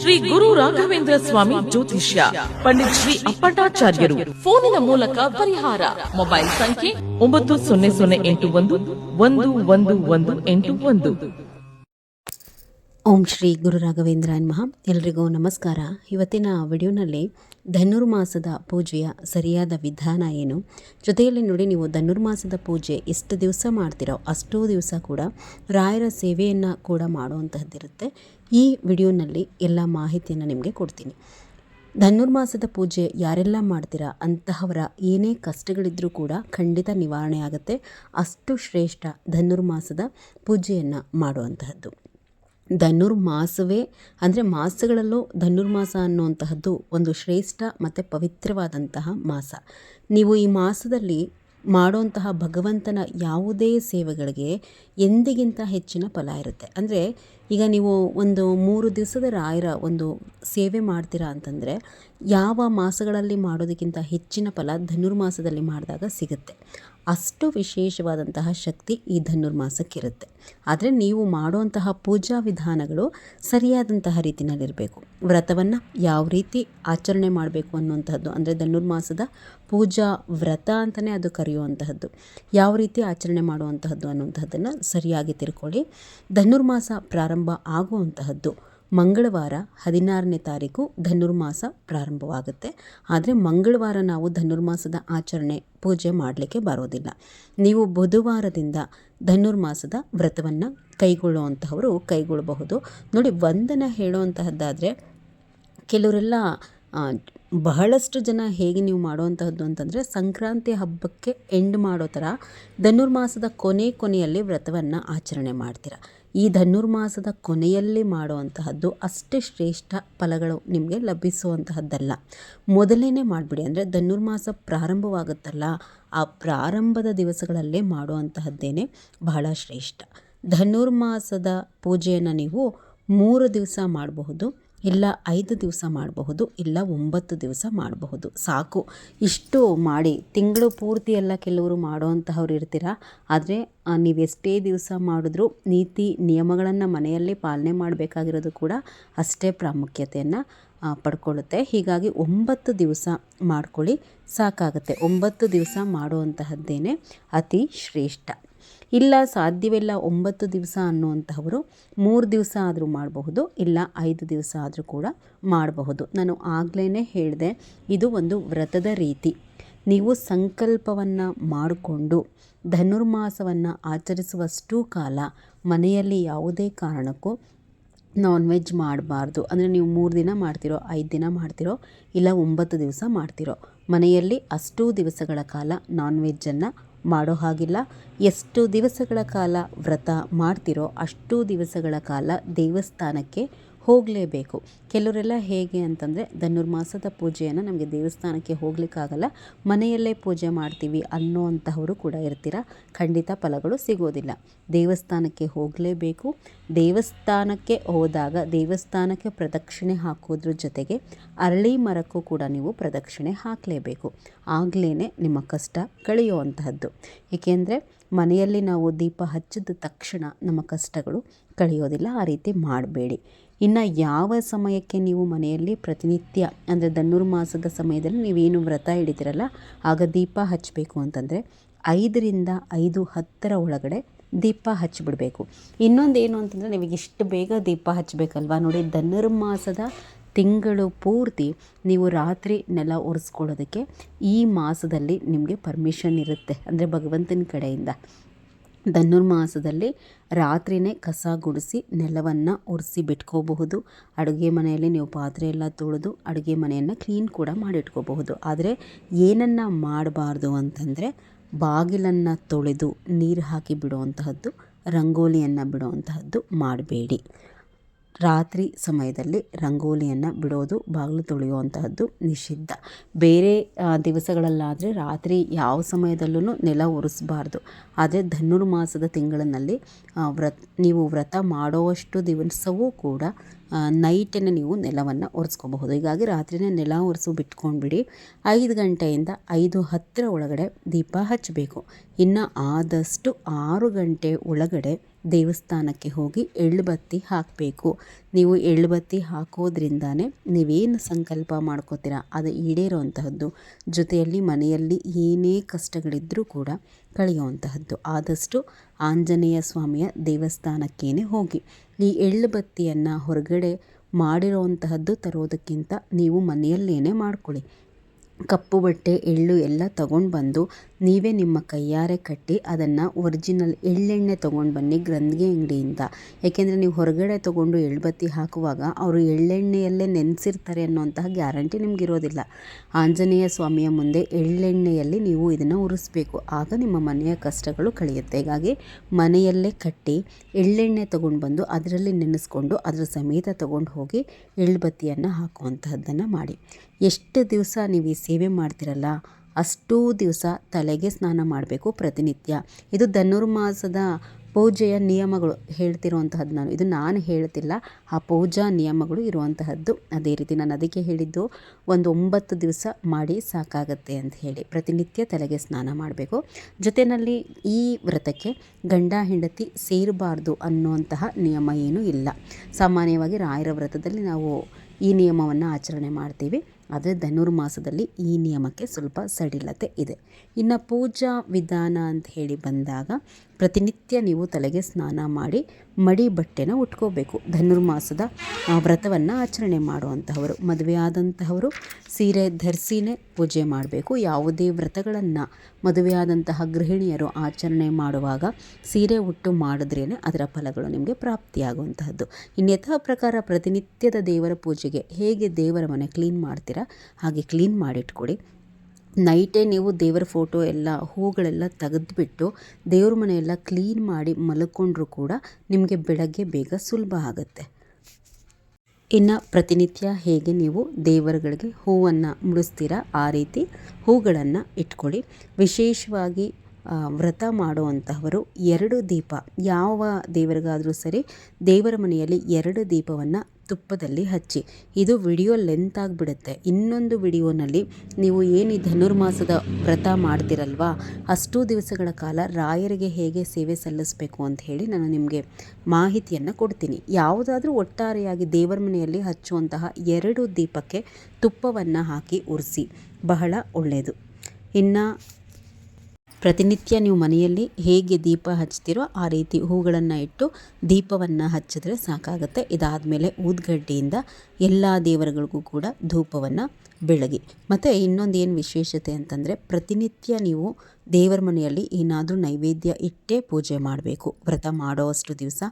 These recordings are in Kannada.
ಶ್ರೀ ಗುರು ರಾಘವೇಂದ್ರ ಸ್ವಾಮಿ ಜ್ಯೋತಿಷ್ಯ ಪಂಡಿತ್ ಶ್ರೀ ಅಪ್ಪಟಾಚಾರ್ಯರು ಫೋನಿನ ಮೂಲಕ ಪರಿಹಾರ. ಮೊಬೈಲ್ ಸಂಖ್ಯೆ ಒಂಬತ್ತು ಸೊನ್ನೆ ಸೊನ್ನೆ ಎಂಟು ಒಂದು ಒಂದು ಒಂದು ಒಂದು ಎಂಟು ಒಂದು. ಓಂ ಶ್ರೀ ಗುರು ರಾಘವೇಂದ್ರ ನಮಃ ಎಲ್ರಿಗೂ ನಮಸ್ಕಾರ. ಇವತ್ತಿನ ವಿಡಿಯೋನಲ್ಲಿ ಧನುರ್ಮಾಸದ ಪೂಜೆಯ ಸರಿಯಾದ ವಿಧಾನ ಏನು? ಜೊತೆಯಲ್ಲಿ ನೋಡಿ, ನೀವು ಧನುರ್ಮಾಸದ ಪೂಜೆ ಎಷ್ಟು ದಿವಸ ಮಾಡ್ತೀರೋ ಅಷ್ಟೂ ದಿವಸ ಕೂಡ ರಾಯರ ಸೇವೆಯನ್ನು ಕೂಡ ಮಾಡುವಂತಹದ್ದಿರುತ್ತೆ. ಈ ವಿಡಿಯೋನಲ್ಲಿ ಎಲ್ಲ ಮಾಹಿತಿಯನ್ನು ನಿಮಗೆ ಕೊಡ್ತೀನಿ. ಧನುರ್ಮಾಸದ ಪೂಜೆ ಯಾರೆಲ್ಲ ಮಾಡ್ತೀರಾ, ಅಂತಹವರ ಏನೇ ಕಷ್ಟಗಳಿದ್ದರೂ ಕೂಡ ಖಂಡಿತ ನಿವಾರಣೆ ಆಗುತ್ತೆ. ಅಷ್ಟು ಶ್ರೇಷ್ಠ ಧನುರ್ಮಾಸದ ಪೂಜೆಯನ್ನು ಮಾಡುವಂತಹದ್ದು. ಧನುರ್ಮಾಸವೇ ಅಂದರೆ ಮಾಸಗಳಲ್ಲೂ ಧನುರ್ಮಾಸ ಅನ್ನುವಂತಹದ್ದು ಒಂದು ಶ್ರೇಷ್ಠ ಮತ್ತು ಪವಿತ್ರವಾದಂತಹ ಮಾಸ. ನೀವು ಈ ಮಾಸದಲ್ಲಿ ಮಾಡುವಂತಹ ಭಗವಂತನ ಯಾವುದೇ ಸೇವೆಗಳಿಗೆ ಎಂದಿಗಿಂತ ಹೆಚ್ಚಿನ ಫಲ ಇರುತ್ತೆ. ಅಂದರೆ ಈಗ ನೀವು ಒಂದು ಮೂರು ದಿವಸದ ರಾಯರ ಒಂದು ಸೇವೆ ಮಾಡ್ತೀರಾ ಅಂತಂದರೆ ಯಾವ ಮಾಸಗಳಲ್ಲಿ ಮಾಡೋದಕ್ಕಿಂತ ಹೆಚ್ಚಿನ ಫಲ ಧನುರ್ಮಾಸದಲ್ಲಿ ಮಾಡಿದಾಗ ಸಿಗುತ್ತೆ. ಅಷ್ಟು ವಿಶೇಷವಾದಂತಹ ಶಕ್ತಿ ಈ ಧನುರ್ಮಾಸಕ್ಕಿರುತ್ತೆ. ಆದರೆ ನೀವು ಮಾಡುವಂತಹ ಪೂಜಾ ವಿಧಾನಗಳು ಸರಿಯಾದಂತಹ ರೀತಿಯಲ್ಲಿರಬೇಕು ವ್ರತವನ್ನು ಯಾವ ರೀತಿ ಆಚರಣೆ ಮಾಡಬೇಕು ಅನ್ನುವಂಥದ್ದು ಅಂದರೆ ಧನುರ್ಮಾಸದ ಪೂಜಾ ವ್ರತ ಅಂತಲೇ ಅದು ಕರೆಯುವಂತಹದ್ದು, ಯಾವ ರೀತಿ ಆಚರಣೆ ಮಾಡುವಂತಹದ್ದು ಅನ್ನುವಂಥದ್ದನ್ನು ಸರಿಯಾಗಿ ತಿಳ್ಕೊಳ್ಳಿ. ಧನುರ್ಮಾಸ ಪ್ರಾರಂಭ ಆಗುವಂತಹದ್ದು ಮಂಗಳವಾರ ಹದಿನಾರನೇ ತಾರೀಕು ಧನುರ್ಮಾಸ ಪ್ರಾರಂಭವಾಗುತ್ತೆ. ಆದರೆ ಮಂಗಳವಾರ ನಾವು ಧನುರ್ಮಾಸದ ಆಚರಣೆ ಪೂಜೆ ಮಾಡಲಿಕ್ಕೆ ಬರೋದಿಲ್ಲ. ನೀವು ಬುಧವಾರದಿಂದ ಧನುರ್ಮಾಸದ ವ್ರತವನ್ನು ಕೈಗೊಳ್ಳುವಂತಹವರು ಕೈಗೊಳ್ಳಬಹುದು. ನೋಡಿ, ವಂದನ ಹೇಳುವಂತಹದ್ದಾದರೆ ಕೆಲವರೆಲ್ಲ ಬಹಳಷ್ಟು ಜನ ಹೇಗೆ ನೀವು ಮಾಡುವಂತಹದ್ದು ಅಂತಂದರೆ ಸಂಕ್ರಾಂತಿ ಹಬ್ಬಕ್ಕೆ ಎಂಡ್ ಮಾಡೋ ಥರ ಧನುರ್ಮಾಸದ ಕೊನೆ ಕೊನೆಯಲ್ಲಿ ವ್ರತವನ್ನು ಆಚರಣೆ ಮಾಡ್ತೀರ. ಈ ಧನುರ್ಮಾಸದ ಕೊನೆಯಲ್ಲಿ ಮಾಡುವಂತಹದ್ದು ಅಷ್ಟೇ ಶ್ರೇಷ್ಠ ಫಲಗಳು ನಿಮಗೆ ಲಭಿಸುವಂತಹದ್ದಲ್ಲ. ಮೊದಲೇ ಮಾಡಿಬಿಡಿ, ಅಂದರೆ ಧನುರ್ಮಾಸ ಪ್ರಾರಂಭವಾಗುತ್ತಲ್ಲ, ಆ ಪ್ರಾರಂಭದ ದಿವಸಗಳಲ್ಲೇ ಮಾಡುವಂತಹದ್ದೇನೆ ಬಹಳ ಶ್ರೇಷ್ಠ. ಧನುರ್ಮಾಸದ ಪೂಜೆಯನ್ನು ನೀವು ಮೂರು ದಿವಸ ಮಾಡಬಹುದು. ಇಲ್ಲ ಐದು ದಿವಸ ಮಾಡಬಹುದು, ಇಲ್ಲ ಒಂಬತ್ತು ದಿವಸ ಮಾಡಬಹುದು. ಸಾಕು. ಇಷ್ಟು ಮಾಡಿ. ತಿಂಗಳು ಪೂರ್ತಿ ಎಲ್ಲ ಕೆಲವರು ಮಾಡುವಂತಹವ್ರು ಇರ್ತೀರ? ಆದರೆ ನೀವು ಎಷ್ಟೇ ದಿವಸ ಮಾಡಿದ್ರೂ ನೀತಿ, ನಿಯಮಗಳನ್ನು ಮನೆಯಲ್ಲಿ ಪಾಲನೆ ಮಾಡಬೇಕಾಗಿರೋದು ಕೂಡ ಅಷ್ಟೇ ಪ್ರಾಮುಖ್ಯತೆಯನ್ನು ಪಡ್ಕೊಳ್ಳುತ್ತೆ. ಹೀಗಾಗಿ ಒಂಬತ್ತು ದಿವಸ ಮಾಡ್ಕೊಳ್ಳಿ, ಸಾಕಾಗುತ್ತೆ. ಒಂಬತ್ತು ದಿವಸ ಮಾಡುವಂತಹದ್ದೇನೆ ಅತಿ ಶ್ರೇಷ್ಠ. ಇಲ್ಲ ಸಾಧ್ಯವಿಲ್ಲ ಒಂಬತ್ತು ದಿವಸ ಅನ್ನುವಂಥವರು ಮೂರು ದಿವಸ ಆದರೂ ಮಾಡಬಹುದು, ಇಲ್ಲ ಐದು ದಿವಸ ಆದರೂ ಕೂಡ ಮಾಡಬಹುದು. ನಾನು ಆಗಲೇ ಹೇಳಿದೆ, ಇದು ಒಂದು ವ್ರತದ ರೀತಿ. ನೀವು ಸಂಕಲ್ಪವನ್ನು ಮಾಡಿಕೊಂಡು, ಧನುರ್ಮಾಸವನ್ನು ಆಚರಿಸುವಷ್ಟು ಕಾಲ ಮನೆಯಲ್ಲಿ ಯಾವುದೇ ಕಾರಣಕ್ಕೂ ನಾನ್ ವೆಜ್ ಮಾಡಬಾರ್ದು. ಅಂದರೆ ನೀವು ಮೂರು ದಿನ ಮಾಡ್ತಿರೋ, ಐದು ದಿನ ಮಾಡ್ತಿರೋ, ಇಲ್ಲ ಒಂಬತ್ತು ದಿವಸ ಮಾಡ್ತಿರೋ ಮನೆಯಲ್ಲಿ ಅಷ್ಟೂ ದಿವಸಗಳ ಕಾಲ ನಾನ್ ವೆಜ್ಜನ್ನು ಮಾಡೋ ಹಾಗಿಲ್ಲ. ಎಷ್ಟು ದಿವಸಗಳ ಕಾಲ ವ್ರತ ಮಾಡ್ತಿರೋ ಅಷ್ಟು ದಿವಸಗಳ ಕಾಲ ದೇವಸ್ಥಾನಕ್ಕೆ ಹೋಗಲೇಬೇಕು. ಕೆಲವರೆಲ್ಲ ಹೇಗೆ ಅಂತಂದರೆ ಧನುರ್ಮಾಸದ ಪೂಜೆಯನ್ನು ನಮಗೆ ದೇವಸ್ಥಾನಕ್ಕೆ ಹೋಗ್ಲಿಕ್ಕಾಗಲ್ಲ. ಮನೆಯಲ್ಲೇ ಪೂಜೆ ಮಾಡ್ತೀವಿ ಅನ್ನೋವಂತಹವರು ಕೂಡ ಇರ್ತೀರ? ಖಂಡಿತ ಫಲಗಳು ಸಿಗೋದಿಲ್ಲ. ದೇವಸ್ಥಾನಕ್ಕೆ ಹೋಗಲೇಬೇಕು. ದೇವಸ್ಥಾನಕ್ಕೆ ಹೋದಾಗ ದೇವಸ್ಥಾನಕ್ಕೆ ಪ್ರದಕ್ಷಿಣೆ ಹಾಕೋದ್ರ ಜೊತೆಗೆ ಅರಳಿ ಮರಕ್ಕೂ ಕೂಡ ನೀವು ಪ್ರದಕ್ಷಿಣೆ ಹಾಕಲೇಬೇಕು. ಆಗಲೇ ನಿಮ್ಮ ಕಷ್ಟ ಕಳೆಯುವಂತಹದ್ದು. ಏಕೆಂದರೆ ಮನೆಯಲ್ಲಿ ನಾವು ದೀಪ ಹಚ್ಚಿದ ತಕ್ಷಣ ನಮ್ಮ ಕಷ್ಟಗಳು ಕಳೆಯೋದಿಲ್ಲ, ಆ ರೀತಿ ಮಾಡಬೇಡಿ. ಇನ್ನು ಯಾವ ಸಮಯಕ್ಕೆ ನೀವು ಮನೆಯಲ್ಲಿ ಪ್ರತಿನಿತ್ಯ, ಅಂದರೆ ಧನುರ್ಮಾಸದ ಸಮಯದಲ್ಲಿ ನೀವೇನು ವ್ರತ ಹಿಡಿತೀರಲ್ಲ ಆಗ ದೀಪ ಹಚ್ಚಬೇಕು ಅಂತಂದರೆ ಐದರಿಂದ ಐದು ಹತ್ತರ ಒಳಗಡೆ ದೀಪ ಹಚ್ಚಿಬಿಡಬೇಕು ಇನ್ನೊಂದು ಏನು ಅಂತಂದರೆ ನಿಮಗೆ ಇಷ್ಟು ಬೇಗ ದೀಪ ಹಚ್ಚಬೇಕಲ್ವಾ ನೋಡಿ ಧನುರ್ಮಾಸದ ತಿಂಗಳು ಪೂರ್ತಿ ನೀವು ರಾತ್ರಿ ನೆಲ ಒರೆಸ್ಕೊಳ್ಳೋದಕ್ಕೆ ಈ ಮಾಸದಲ್ಲಿ ನಿಮಗೆ ಪರ್ಮಿಷನ್ ಇರುತ್ತೆ, ಅಂದರೆ ಭಗವಂತನ ಕಡೆಯಿಂದ. ಧನುರ್ಮಾಸದಲ್ಲಿ ರಾತ್ರಿಯೇ ಕಸ ಗುಡಿಸಿ ನೆಲವನ್ನು ಒರೆಸಿ ಬಿಟ್ಕೋಬಹುದು. ಅಡುಗೆ ಮನೆಯಲ್ಲಿ ನೀವು ಪಾತ್ರೆ ಎಲ್ಲ ತೊಳೆದು ಅಡುಗೆ ಮನೆಯನ್ನು ಕ್ಲೀನ್ ಕೂಡ ಮಾಡಿಟ್ಕೋಬಹುದು. ಆದರೆ ಏನನ್ನು ಮಾಡಬಾರ್ದು ಅಂತಂದರೆ ಬಾಗಿಲನ್ನು ತೊಳೆದು ನೀರು ಹಾಕಿ ಬಿಡುವಂತಹದ್ದು, ರಂಗೋಲಿಯನ್ನು ಬಿಡುವಂತಹದ್ದು ಮಾಡಬೇಡಿ. ರಾತ್ರಿ ಸಮಯದಲ್ಲಿ ರಂಗೋಲಿಯನ್ನು ಬಿಡೋದು, ಬಾಗಿಲು ತೊಳೆಯುವಂತಹದ್ದು ನಿಷಿದ್ಧ. ಬೇರೆ ದಿವಸಗಳಲ್ಲಾದರೆ ರಾತ್ರಿ ಯಾವ ಸಮಯದಲ್ಲೂ ನೆಲ ಒರೆಸಬಾರ್ದು. ಆದರೆ ಧನುರ್ಮಾಸದ ತಿಂಗಳಿನಲ್ಲಿ ವ್ರತ, ನೀವು ವ್ರತ ಮಾಡುವಷ್ಟು ದಿವಸವೂ ಕೂಡ ನೈಟನ್ನು ನೀವು ನೆಲವನ್ನು ಒರೆಸ್ಕೋಬಹುದು. ಹೀಗಾಗಿ ರಾತ್ರಿನೇ ನೆಲ ಒರೆಸು ಬಿಟ್ಕೊಂಡ್ಬಿಡಿ. ಐದು ಗಂಟೆಯಿಂದ ಐದು ಹತ್ತಿರ ಒಳಗಡೆ ದೀಪ ಹಚ್ಚಬೇಕು. ಇನ್ನು ಆದಷ್ಟು ಆರು ಗಂಟೆ ಒಳಗಡೆ ದೇವಸ್ಥಾನಕ್ಕೆ ಹೋಗಿ ಎಳ್ಳುಬತ್ತಿ ಹಾಕಬೇಕು. ನೀವು ಎಳ್ಳುಬತ್ತಿ ಹಾಕೋದ್ರಿಂದಾನೇ ನೀವೇನು ಸಂಕಲ್ಪ ಮಾಡ್ಕೋತೀರಾ? ಅದು ಈಡೇರುವಂತಹದ್ದು. ಜೊತೆಯಲ್ಲಿ ಮನೆಯಲ್ಲಿ ಏನೇ ಕಷ್ಟಗಳಿದ್ದರೂ ಕೂಡ ಕಳೆಯುವಂತಹದ್ದು. ಆದಷ್ಟು ಆಂಜನೇಯ ಸ್ವಾಮಿಯ ದೇವಸ್ಥಾನಕ್ಕೇನೆ ಹೋಗಿ. ಈ ಎಳ್ಳುಬತ್ತಿಯನ್ನು ಹೊರಗಡೆ ಮಾಡಿರೋವಂತಹದ್ದು ತರೋದಕ್ಕಿಂತ ನೀವು ಮನೆಯಲ್ಲೇನೆ ಮಾಡ್ಕೊಳ್ಳಿ. ಕಪ್ಪು ಬಟ್ಟೆ, ಎಳ್ಳು ಎಲ್ಲ ತಗೊಂಡು ಬಂದು ನೀವೇ ನಿಮ್ಮ ಕೈಯಾರೆ ಕಟ್ಟಿ ಅದನ್ನು ಒರಿಜಿನಲ್ ಎಳ್ಳೆಣ್ಣೆ ತೊಗೊಂಡು ಬನ್ನಿ ಗ್ರಂಥಿಗೆ ಅಂಗಡಿಯಿಂದ. ಏಕೆಂದರೆ ನೀವು ಹೊರಗಡೆ ತೊಗೊಂಡು ಎಳ್ಬತ್ತಿ ಹಾಕುವಾಗ ಅವರು ಎಳ್ಳೆಣ್ಣೆಯಲ್ಲೇ ನೆನೆಸಿರ್ತಾರೆ ಅನ್ನೋಂತಹ ಗ್ಯಾರಂಟಿ ನಿಮಗಿರೋದಿಲ್ಲ. ಆಂಜನೇಯ ಸ್ವಾಮಿಯ ಮುಂದೆ ಎಳ್ಳೆಣ್ಣೆಯಲ್ಲಿ ನೀವು ಇದನ್ನು ಉರಿಸ್ಬೇಕು. ಆಗ ನಿಮ್ಮ ಮನೆಯ ಕಷ್ಟಗಳು ಕಳೆಯುತ್ತೆ. ಹೀಗಾಗಿ ಮನೆಯಲ್ಲೇ ಕಟ್ಟಿ ಎಳ್ಳೆಣ್ಣೆ ತೊಗೊಂಡು ಬಂದು ಅದರಲ್ಲಿ ನೆನೆಸ್ಕೊಂಡು ಅದರ ಸಮೇತ ತೊಗೊಂಡು ಹೋಗಿ ಎಳ್ಬತ್ತಿಯನ್ನು ಹಾಕುವಂತಹದ್ದನ್ನು ಮಾಡಿ. ಎಷ್ಟು ದಿವಸ ನೀವು ಈ ಸೇವೆ ಮಾಡ್ತಿರಲ್ಲ, ಅಷ್ಟೂ ದಿವಸ ತಲೆಗೆ ಸ್ನಾನ ಮಾಡಬೇಕು ಪ್ರತಿನಿತ್ಯ. ಇದು ಧನುರ್ಮಾಸದ ಪೂಜೆಯ ನಿಯಮಗಳು ಹೇಳ್ತಿರುವಂತಹದ್ದು ನಾನು. ಇದು ನಾನು ಹೇಳ್ತಿಲ್ಲ, ಆ ಪೂಜಾ ನಿಯಮಗಳು ಇರುವಂತಹದ್ದು. ಅದೇ ರೀತಿ ನಾನು ಅದಕ್ಕೆ ಹೇಳಿದ್ದು, ಒಂದು ಒಂಬತ್ತು ದಿವಸ ಮಾಡಿ ಸಾಕಾಗತ್ತೆ ಅಂತ ಹೇಳಿ. ಪ್ರತಿನಿತ್ಯ ತಲೆಗೆ ಸ್ನಾನ ಮಾಡಬೇಕು. ಜೊತೆಯಲ್ಲಿ ಈ ವ್ರತಕ್ಕೆ ಗಂಡ ಹೆಂಡತಿ ಸೇರಬಾರ್ದು ಅನ್ನುವಂತಹ ನಿಯಮ ಏನೂ ಇಲ್ಲ. ಸಾಮಾನ್ಯವಾಗಿ ರಾಯರ ವ್ರತದಲ್ಲಿ ನಾವು ಈ ನಿಯಮವನ್ನು ಆಚರಣೆ ಮಾಡ್ತೀವಿ. ಆದರೆ ಧನುರ್ಮಾಸದಲ್ಲಿ ಈ ನಿಯಮಕ್ಕೆ ಸ್ವಲ್ಪ ಸಡಿಲತೆ ಇದೆ. ಇನ್ನು ಪೂಜಾ ವಿಧಾನ ಅಂತ ಹೇಳಿ ಬಂದಾಗ ಪ್ರತಿನಿತ್ಯ ನೀವು ತಲೆಗೆ ಸ್ನಾನ ಮಾಡಿ ಮಡಿ ಬಟ್ಟೆನ ಉಟ್ಕೋಬೇಕು. ಧನುರ್ಮಾಸದ ವ್ರತವನ್ನು ಆಚರಣೆ ಮಾಡುವಂತಹವರು, ಮದುವೆ ಆದಂತಹವರು ಸೀರೆ ಧರಿಸಿನೇ ಪೂಜೆ ಮಾಡಬೇಕು. ಯಾವುದೇ ವ್ರತಗಳನ್ನು ಮದುವೆಯಾದಂತಹ ಗೃಹಿಣಿಯರು ಆಚರಣೆ ಮಾಡುವಾಗ ಸೀರೆ ಉಟ್ಟು ಮಾಡಿದ್ರೇ ಅದರ ಫಲಗಳು ನಿಮಗೆ ಪ್ರಾಪ್ತಿಯಾಗುವಂತಹದ್ದು. ಇನ್ನು ಪ್ರಕಾರ ಪ್ರತಿನಿತ್ಯದ ದೇವರ ಪೂಜೆಗೆ ಹೇಗೆ ದೇವರ ಮನೆ ಕ್ಲೀನ್ ಮಾಡ್ತೀರಾ, ಹಾಗೆ ಕ್ಲೀನ್ ಮಾಡಿಟ್ಕೊಡಿ. ನೈಟೇ ನೀವು ದೇವರ ಫೋಟೋ ಎಲ್ಲ, ಹೂಗಳೆಲ್ಲ ತೆಗೆದುಬಿಟ್ಟು ದೇವ್ರ ಮನೆಯೆಲ್ಲ ಕ್ಲೀನ್ ಮಾಡಿ ಮಲ್ಕೊಂಡ್ರೂ ಕೂಡ ನಿಮಗೆ ಬೆಳಗ್ಗೆ ಬೇಗ ಸುಲಭ ಆಗುತ್ತೆ. ಇನ್ನು ಪ್ರತಿನಿತ್ಯ ಹೇಗೆ ನೀವು ದೇವರುಗಳಿಗೆ ಹೂವನ್ನು ಮುಡಿಸ್ತೀರಾ ಆ ರೀತಿ ಹೂಗಳನ್ನು ಇಟ್ಕೊಳ್ಳಿ. ವಿಶೇಷವಾಗಿ ವ್ರತ ಮಾಡುವಂತಹವರು ಎರಡು ದೀಪ, ಯಾವ ದೇವರಿಗಾದರೂ ಸರಿ ದೇವರ ಮನೆಯಲ್ಲಿ ಎರಡು ದೀಪವನ್ನು ತುಪ್ಪದಲ್ಲಿ ಹಚ್ಚಿ. ಇದು ವಿಡಿಯೋ ಲೆಂತ್ ಆಗಿಬಿಡುತ್ತೆ. ಇನ್ನೊಂದು ವಿಡಿಯೋನಲ್ಲಿ ನೀವು ಏನು ಈ ಧನುರ್ಮಾಸದ ವ್ರತ ಮಾಡ್ತಿರಲ್ವಾ? ಅಷ್ಟು ದಿವಸಗಳ ಕಾಲ ರಾಯರಿಗೆ ಹೇಗೆ ಸೇವೆ ಸಲ್ಲಿಸಬೇಕು ಅಂತ ಹೇಳಿ ನಾನು ನಿಮಗೆ ಮಾಹಿತಿಯನ್ನು ಕೊಡ್ತೀನಿ. ಯಾವುದಾದ್ರೂ ಒಟ್ಟಾರೆಯಾಗಿ ದೇವರ ಮನೆಯಲ್ಲಿ ಹಚ್ಚುವಂತಹ ಎರಡು ದೀಪಕ್ಕೆ ತುಪ್ಪವನ್ನು ಹಾಕಿ ಉರಿಸಿ. ಬಹಳ ಒಳ್ಳೆಯದು ಇನ್ನು ಪ್ರತಿನಿತ್ಯ ನೀವು ಮನೆಯಲ್ಲಿ ಹೇಗೆ ದೀಪ ಹಚ್ತೀರೋ ಆ ರೀತಿ ಹೂಗಳನ್ನು ಇಟ್ಟು ದೀಪವನ್ನು ಹಚ್ಚಿದ್ರೆ ಸಾಕಾಗುತ್ತೆ. ಇದಾದಮೇಲೆ ಊದ್ಗಡ್ಡೆಯಿಂದ ಎಲ್ಲ ದೇವರುಗಳಿಗೂ ಕೂಡ ಧೂಪವನ್ನು ಬೆಳಗಿ. ಮತ್ತು ಇನ್ನೊಂದು ಏನು ವಿಶೇಷತೆ ಅಂತಂದರೆ ಪ್ರತಿನಿತ್ಯ ನೀವು ದೇವರ ಮನೆಯಲ್ಲಿ ಏನಾದರೂ ನೈವೇದ್ಯ ಇಟ್ಟೇ ಪೂಜೆ ಮಾಡಬೇಕು. ವ್ರತ ಮಾಡೋ ಅಷ್ಟು ದಿವಸ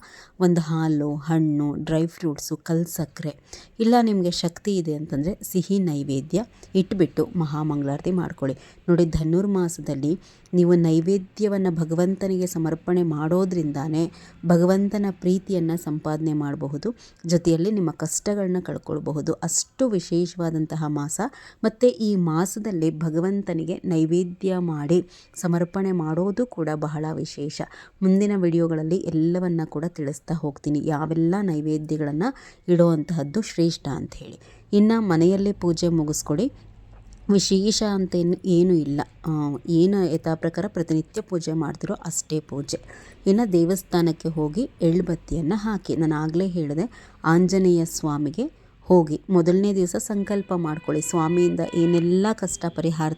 ಒಂದು ಹಾಲು, ಹಣ್ಣು, ಡ್ರೈ ಫ್ರೂಟ್ಸು ಕಲ್ ಸಕ್ಕರೆ ಇಲ್ಲ ನಿಮಗೆ ಶಕ್ತಿ ಇದೆ ಅಂತಂದರೆ ಸಿಹಿ ನೈವೇದ್ಯ ಇಟ್ಬಿಟ್ಟು ಮಹಾಮಂಗಳಾರತಿ ಮಾಡ್ಕೊಳ್ಳಿ. ನೋಡಿ ಧನುರ್ಮಾಸದಲ್ಲಿ ನೀವು ನೈವೇದ್ಯವನ್ನು ಭಗವಂತನಿಗೆ ಸಮರ್ಪಣೆ ಮಾಡೋದ್ರಿಂದಾನೇ ಭಗವಂತನ ಪ್ರೀತಿಯನ್ನು ಸಂಪಾದನೆ ಮಾಡಬಹುದು. ಜೊತೆಯಲ್ಲಿ ನಿಮ್ಮ ಕಷ್ಟಗಳನ್ನ ಕಳ್ಕೊಳ್ಬಹುದು. ಅಷ್ಟು ವಿಶೇಷವಾದಂತಹ ಮಾಸ. ಮತ್ತು ಈ ಮಾಸದಲ್ಲಿ ಭಗವಂತನಿಗೆ ನೈವೇದ್ಯ ಮಾಡಿ ಸಮರ್ಪಣೆ ಮಾಡೋದು ಕೂಡ ಬಹಳ ವಿಶೇಷ. ಮುಂದಿನ ವಿಡಿಯೋಗಳಲ್ಲಿ ಎಲ್ಲವನ್ನ ಕೂಡ ತಿಳಿಸ್ತಾ ಹೋಗ್ತೀನಿ. ಯಾವೆಲ್ಲ ನೈವೇದ್ಯಗಳನ್ನು ಇಡುವಂತಹದ್ದು ಶ್ರೇಷ್ಠ ಅಂತ ಹೇಳಿ ಇನ್ನು ಮನೆಯಲ್ಲೇ ಪೂಜೆ ಮುಗಿಸ್ಕೊಡಿ. ವಿಶೇಷ ಅಂತ ಏನು, ಏನೂ ಇಲ್ಲ. ಏನು ಯಥಾ ಪ್ರಕಾರ ಪ್ರತಿನಿತ್ಯ ಪೂಜೆ ಮಾಡ್ತಿರೋ ಅಷ್ಟೇ ಪೂಜೆ. ಇನ್ನು ದೇವಸ್ಥಾನಕ್ಕೆ ಹೋಗಿ ಎಳ್ಬತ್ತಿಯನ್ನು ಹಾಕಿ. ನಾನು ಆಗಲೇ ಹೇಳಿದೆ, ಆಂಜನೇಯ ಸ್ವಾಮಿಗೆ ಹೋಗಿ. ಮೊದಲನೇ ದಿವಸ ಸಂಕಲ್ಪ ಮಾಡ್ಕೊಳ್ಳಿ. ಸ್ವಾಮಿಯಿಂದ ಏನೆಲ್ಲ ಕಷ್ಟ ಪರಿಹಾರ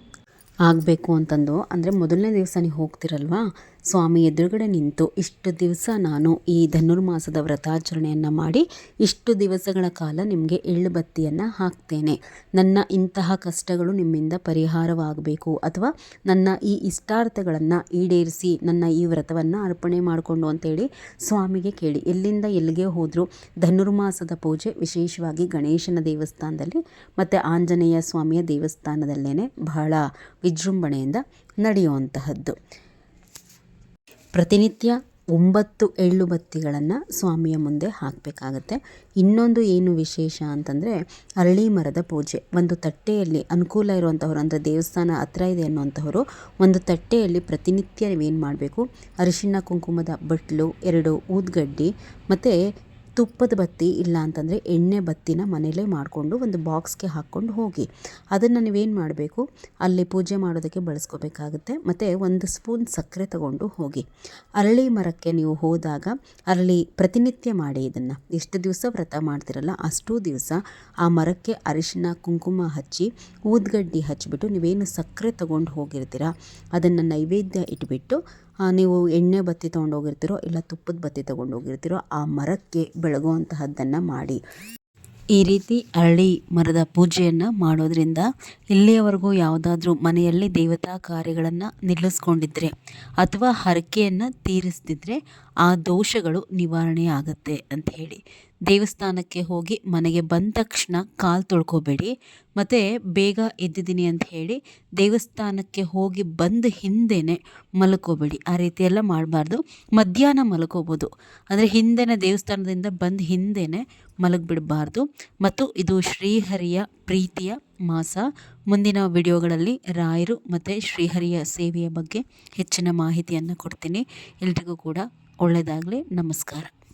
ಆಗಬೇಕು ಅಂತಂದು. ಅಂದರೆ ಮೊದಲನೇ ದಿವಸ ನೀವು ಹೋಗ್ತಿರಲ್ವಾ? ಸ್ವಾಮಿ ಎದುರುಗಡೆ ನಿಂತು ಇಷ್ಟು ದಿವಸ ನಾನು ಈ ಧನುರ್ಮಾಸದ ವ್ರತಾಚರಣೆಯನ್ನು ಮಾಡಿ ಇಷ್ಟು ದಿವಸಗಳ ಕಾಲ ನಿಮಗೆ ಎಳ್ಳು ಬತ್ತಿಯನ್ನು ಹಾಕ್ತೇನೆ. ನನ್ನ ಇಂತಹ ಕಷ್ಟಗಳು ನಿಮ್ಮಿಂದ ಪರಿಹಾರವಾಗಬೇಕು ಅಥವಾ ನನ್ನ ಈ ಇಷ್ಟಾರ್ಥಗಳನ್ನು ಈಡೇರಿಸಿ ನನ್ನ ಈ ವ್ರತವನ್ನು ಅರ್ಪಣೆ ಮಾಡಿಕೊಂಡು ಅಂತೇಳಿ ಸ್ವಾಮಿಗೆ ಕೇಳಿ. ಎಲ್ಲಿಂದ ಎಲ್ಲಿಗೆ ಹೋದರೂ ಧನುರ್ಮಾಸದ ಪೂಜೆ ವಿಶೇಷವಾಗಿ ಗಣೇಶನ ದೇವಸ್ಥಾನದಲ್ಲಿ ಮತ್ತು ಆಂಜನೇಯ ಸ್ವಾಮಿಯ ದೇವಸ್ಥಾನದಲ್ಲೇ ಬಹಳ ವಿಜೃಂಭಣೆಯಿಂದ ನಡೆಯುವಂತಹದ್ದು. ಪ್ರತಿನಿತ್ಯ ಒಂಬತ್ತು ಎಳ್ಳು ಬತ್ತಿಗಳನ್ನು ಸ್ವಾಮಿಯ ಮುಂದೆ ಹಾಕಬೇಕಾಗತ್ತೆ. ಇನ್ನೊಂದು ಏನು ವಿಶೇಷ ಅಂತಂದರೆ ಅರಳಿ ಮರದ ಪೂಜೆ. ಒಂದು ತಟ್ಟೆಯಲ್ಲಿ ಅನುಕೂಲ ಇರುವಂಥವ್ರು ಅಂದರೆ ದೇವಸ್ಥಾನ ಹತ್ರ ಇದೆ ಅನ್ನುವಂಥವ್ರು ಒಂದು ತಟ್ಟೆಯಲ್ಲಿ ಪ್ರತಿನಿತ್ಯ ನೀವೇನು ಮಾಡಬೇಕು? ಅರಿಶಿಣ, ಕುಂಕುಮದ ಬಟ್ಲು, ಎರಡು ಊದ್ಗಡ್ಡಿ, ಮತ್ತು ತುಪ್ಪದ ಬತ್ತಿ ಇಲ್ಲ ಅಂತಂದರೆ ಎಣ್ಣೆ ಬತ್ತಿನ ಮನೆಯಲ್ಲೇ ಮಾಡಿಕೊಂಡು ಒಂದು ಬಾಕ್ಸ್ಗೆ ಹಾಕ್ಕೊಂಡು ಹೋಗಿ. ಅದನ್ನು ನೀವೇನು ಮಾಡಬೇಕು? ಅಲ್ಲಿ ಪೂಜೆ ಮಾಡೋದಕ್ಕೆ ಬಳಸ್ಕೋಬೇಕಾಗುತ್ತೆ. ಮತ್ತು ಒಂದು ಸ್ಪೂನ್ ಸಕ್ಕರೆ ತಗೊಂಡು ಹೋಗಿ. ಅರಳಿ ಮರಕ್ಕೆ ನೀವು ಹೋದಾಗ ಅರಳಿ ಪ್ರತಿನಿತ್ಯ ಮಾಡಿ ಇದನ್ನು. ಎಷ್ಟು ದಿವಸ ವ್ರತ ಮಾಡ್ತಿರಲ್ಲ, ಅಷ್ಟು ದಿವಸ ಆ ಮರಕ್ಕೆ ಅರಿಶಿನ, ಕುಂಕುಮ ಹಚ್ಚಿ ಊದ್ಗಡ್ಡಿ ಹಚ್ಚಿಬಿಟ್ಟು ನೀವೇನು ಸಕ್ಕರೆ ತಗೊಂಡು ಹೋಗಿರ್ತೀರ, ಅದನ್ನು ನೈವೇದ್ಯ ಇಟ್ಬಿಟ್ಟು ನೀವು ಎಣ್ಣೆ ಬತ್ತಿ ತೊಗೊಂಡೋಗಿರ್ತೀರೋ ಇಲ್ಲ ತುಪ್ಪದ ಬತ್ತಿ ತೊಗೊಂಡೋಗಿರ್ತೀರೋ ಆ ಮರಕ್ಕೆ ಬೆಳಗುವಂತಹದ್ದನ್ನು ಮಾಡಿ. ಈ ರೀತಿ ಅರಳಿ ಮರದ ಪೂಜೆಯನ್ನು ಮಾಡೋದ್ರಿಂದ ಇಲ್ಲಿಯವರೆಗೂ ಯಾವುದಾದ್ರೂ ಮನೆಯಲ್ಲಿ ದೇವತಾ ಕಾರ್ಯಗಳನ್ನು ನಿಲ್ಲಿಸ್ಕೊಂಡಿದ್ರೆ ಅಥವಾ ಹರಕೆಯನ್ನು ತೀರಿಸ್ತಿದ್ರೆ ಆ ದೋಷಗಳು ನಿವಾರಣೆ ಆಗುತ್ತೆ ಅಂತ ಹೇಳಿ. ದೇವಸ್ಥಾನಕ್ಕೆ ಹೋಗಿ ಮನೆಗೆ ಬಂದ ತಕ್ಷಣ ಕಾಲು ತೊಳ್ಕೊಬೇಡಿ. ಮತ್ತು ಬೇಗ ಎದ್ದಿದ್ದೀನಿ ಅಂತ ಹೇಳಿ ದೇವಸ್ಥಾನಕ್ಕೆ ಹೋಗಿ ಬಂದ ಹಿಂದೆನೇ ಮಲ್ಕೋಬೇಡಿ. ಆ ರೀತಿ ಎಲ್ಲ ಮಾಡಬಾರ್ದು. ಮಧ್ಯಾಹ್ನ ಮಲ್ಕೋಬೋದು. ಅಂದರೆ ಹಿಂದೆನೇ ದೇವಸ್ಥಾನದಿಂದ ಬಂದ ಹಿಂದೆನೇ ಮಲಗಿಬಿಡಬಾರ್ದು. ಮತ್ತು ಇದು ಶ್ರೀಹರಿಯ ಪ್ರೀತಿಯ ಮಾಸ. ಮುಂದಿನ ವಿಡಿಯೋಗಳಲ್ಲಿ ರಾಯರು ಮತ್ತು ಶ್ರೀಹರಿಯ ಸೇವೆಯ ಬಗ್ಗೆ ಹೆಚ್ಚಿನ ಮಾಹಿತಿಯನ್ನು ಕೊಡ್ತೀನಿ. ಎಲ್ರಿಗೂ ಕೂಡ ಒಳ್ಳೆಯದಾಗಲಿ ನಮಸ್ಕಾರ.